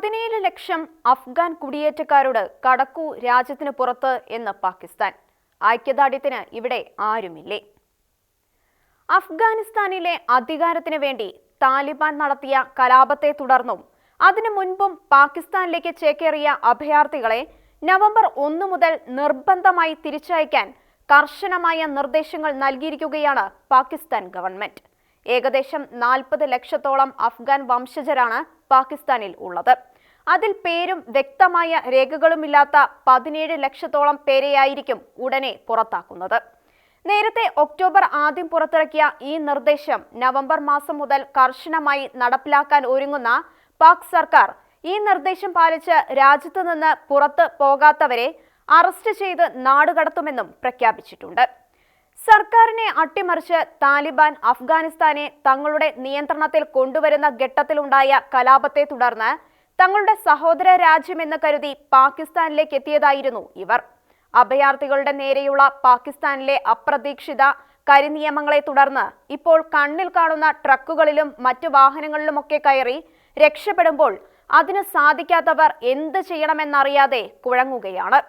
പതിനേഴ് ലക്ഷം അഫ്ഗാൻ കുടിയേറ്റക്കാരോട് കടക്കൂ രാജ്യത്തിന് പുറത്ത് എന്ന് പാകിസ്ഥാൻ. ഐക്യദാർഢ്യത്തിന് ഇവിടെ ആരുമില്ലേ? അഫ്ഗാനിസ്ഥാനിലെ അധികാരത്തിന് വേണ്ടി താലിബാൻ നടത്തിയ കലാപത്തെ തുടർന്നും അതിനു മുൻപും പാകിസ്ഥാനിലേക്ക് ചേക്കേറിയ അഭയാർത്ഥികളെ നവംബർ ഒന്നു മുതൽ നിർബന്ധമായി തിരിച്ചയക്കാൻ കർശനമായ നിർദ്ദേശങ്ങൾ നൽകിയിരിക്കുകയാണ് പാകിസ്ഥാൻ ഗവൺമെന്റ്. ഏകദേശം നാൽപ്പത് ലക്ഷത്തോളം അഫ്ഗാൻ വംശജരാണ് പാകിസ്ഥാനിൽ ഉള്ളത്. അതിൽ പേരും വ്യക്തമായ രേഖകളുമില്ലാത്ത പതിനേഴ് ലക്ഷത്തോളം പേരെയായിരിക്കും ഉടനെ പുറത്താക്കുന്നത്. നേരത്തെ ഒക്ടോബർ ആദ്യം പുറത്തിറക്കിയ ഈ നിർദ്ദേശം നവംബർ മാസം മുതൽ കർശനമായി നടപ്പിലാക്കാൻ ഒരുങ്ങുന്ന പാക് സർക്കാർ ഈ നിർദ്ദേശം പാലിച്ച് രാജ്യത്തു നിന്ന് പുറത്ത് പോകാത്തവരെ അറസ്റ്റ് ചെയ്ത് നാടുകടത്തുമെന്നും പ്രഖ്യാപിച്ചിട്ടുണ്ട്. സർക്കാരിനെ അട്ടിമറിച്ച് താലിബാൻ അഫ്ഗാനിസ്ഥാനെ തങ്ങളുടെ നിയന്ത്രണത്തിൽ കൊണ്ടുവരുന്ന ഘട്ടത്തിലുണ്ടായ കലാപത്തെ തുടർന്ന് തങ്ങളുടെ സഹോദര രാജ്യമെന്ന് കരുതി പാകിസ്ഥാനിലേക്ക് എത്തിയതായിരുന്നു ഇവർ. അഭയാർത്ഥികളുടെ നേരെയുള്ള പാകിസ്ഥാനിലെ അപ്രതീക്ഷിത കരിനിയമങ്ങളെ തുടർന്ന് ഇപ്പോൾ കണ്ണിൽ കാണുന്ന ട്രക്കുകളിലും മറ്റു വാഹനങ്ങളിലുമൊക്കെ കയറി രക്ഷപ്പെടുമ്പോൾ അതിന് സാധിക്കാത്തവർ എന്ത് ചെയ്യണമെന്നറിയാതെ കുഴങ്ങുകയാണ്.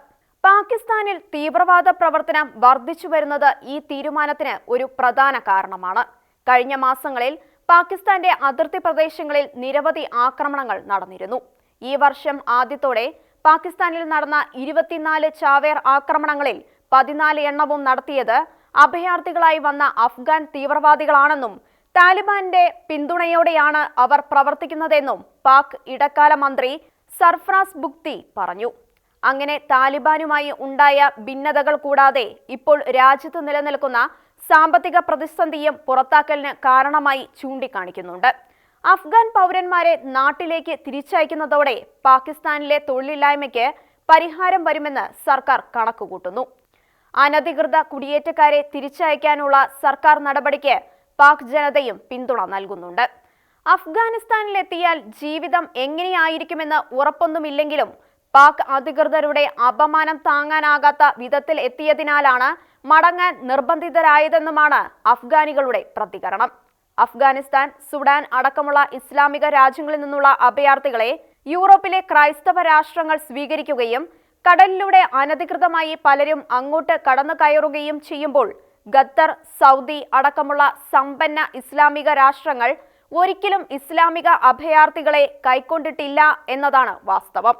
പാകിസ്ഥാനിൽ തീവ്രവാദ പ്രവർത്തനം വർദ്ധിച്ചു വരുന്നത് ഈ തീരുമാനത്തിന് ഒരു പ്രധാന കാരണമാണ്. കഴിഞ്ഞ മാസങ്ങളിൽ പാകിസ്ഥാന്റെ അതിർത്തി പ്രദേശങ്ങളിൽ നിരവധി ആക്രമണങ്ങൾ നടന്നിരുന്നു. ഈ വർഷം ആദ്യത്തോടെ പാകിസ്ഥാനിൽ നടന്ന ഇരുപത്തിനാല് ചാവേർ ആക്രമണങ്ങളിൽ പതിനാല് എണ്ണവും നടത്തിയത് അഭയാർത്ഥികളായി വന്ന അഫ്ഗാൻ തീവ്രവാദികളാണെന്നും താലിബാന്റെ പിന്തുണയോടെയാണ് അവർ പ്രവർത്തിക്കുന്നതെന്നും പാക് ഇടക്കാല മന്ത്രി സർഫ്രാസ് ബുക്തി പറഞ്ഞു. അങ്ങനെ താലിബാനുമായി ഉണ്ടായ ഭിന്നതകൾ കൂടാതെ ഇപ്പോൾ രാജ്യത്ത് നിലനിൽക്കുന്ന സാമ്പത്തിക പ്രതിസന്ധിയും പുറത്താക്കലിന് കാരണമായി ചൂണ്ടിക്കാണിക്കുന്നുണ്ട്. അഫ്ഗാൻ പൗരന്മാരെ നാട്ടിലേക്ക് തിരിച്ചയക്കുന്നതോടെ പാകിസ്ഥാനിലെ തൊഴിലില്ലായ്മയ്ക്ക് പരിഹാരം വരുമെന്ന് സർക്കാർ കണക്കുകൂട്ടുന്നു. അനധികൃത കുടിയേറ്റക്കാരെ തിരിച്ചയക്കാനുള്ള സർക്കാർ നടപടിക്ക് പാക് ജനതയും പിന്തുണ നൽകുന്നുണ്ട്. അഫ്ഗാനിസ്ഥാനിലെത്തിയാൽ ജീവിതം എങ്ങനെയായിരിക്കുമെന്ന് ഉറപ്പൊന്നുമില്ലെങ്കിലും പാക് അധികൃതരുടെ അപമാനം താങ്ങാനാകാത്ത വിധത്തിൽ എത്തിയതിനാലാണ് മടങ്ങാൻ നിർബന്ധിതരായതെന്നുമാണ് അഫ്ഗാനികളുടെ പ്രതികരണം. അഫ്ഗാനിസ്ഥാൻ സുഡാൻ അടക്കമുള്ള ഇസ്ലാമിക രാജ്യങ്ങളിൽ നിന്നുള്ള അഭയാർത്ഥികളെ യൂറോപ്പിലെ ക്രൈസ്തവ രാഷ്ട്രങ്ങൾ സ്വീകരിക്കുകയും കടലിലൂടെ അനധികൃതമായി പലരും അങ്ങോട്ട് കടന്നു കയറുകയും ചെയ്യുമ്പോൾ ഖത്തർ സൗദി അടക്കമുള്ള സമ്പന്ന ഇസ്ലാമിക രാഷ്ട്രങ്ങൾ ഒരിക്കലും ഇസ്ലാമിക അഭയാർത്ഥികളെ കൈക്കൊണ്ടിട്ടില്ല എന്നതാണ് വാസ്തവം.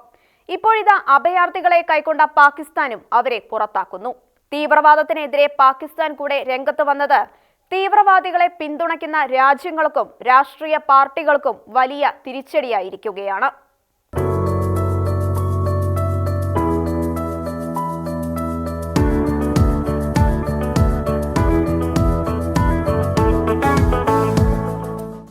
ഇപ്പോഴിതാ അഭയാർത്ഥികളെ കൈക്കൊണ്ട പാകിസ്ഥാനും അവരെ പുറത്താക്കുന്നു. തീവ്രവാദത്തിനെതിരെ പാകിസ്ഥാൻ കൂടെ രംഗത്ത് വന്നത് തീവ്രവാദികളെ പിന്തുണയ്ക്കുന്ന രാജ്യങ്ങൾക്കും രാഷ്ട്രീയ പാർട്ടികൾക്കും വലിയ തിരിച്ചടിയായിരിക്കുകയാണ്.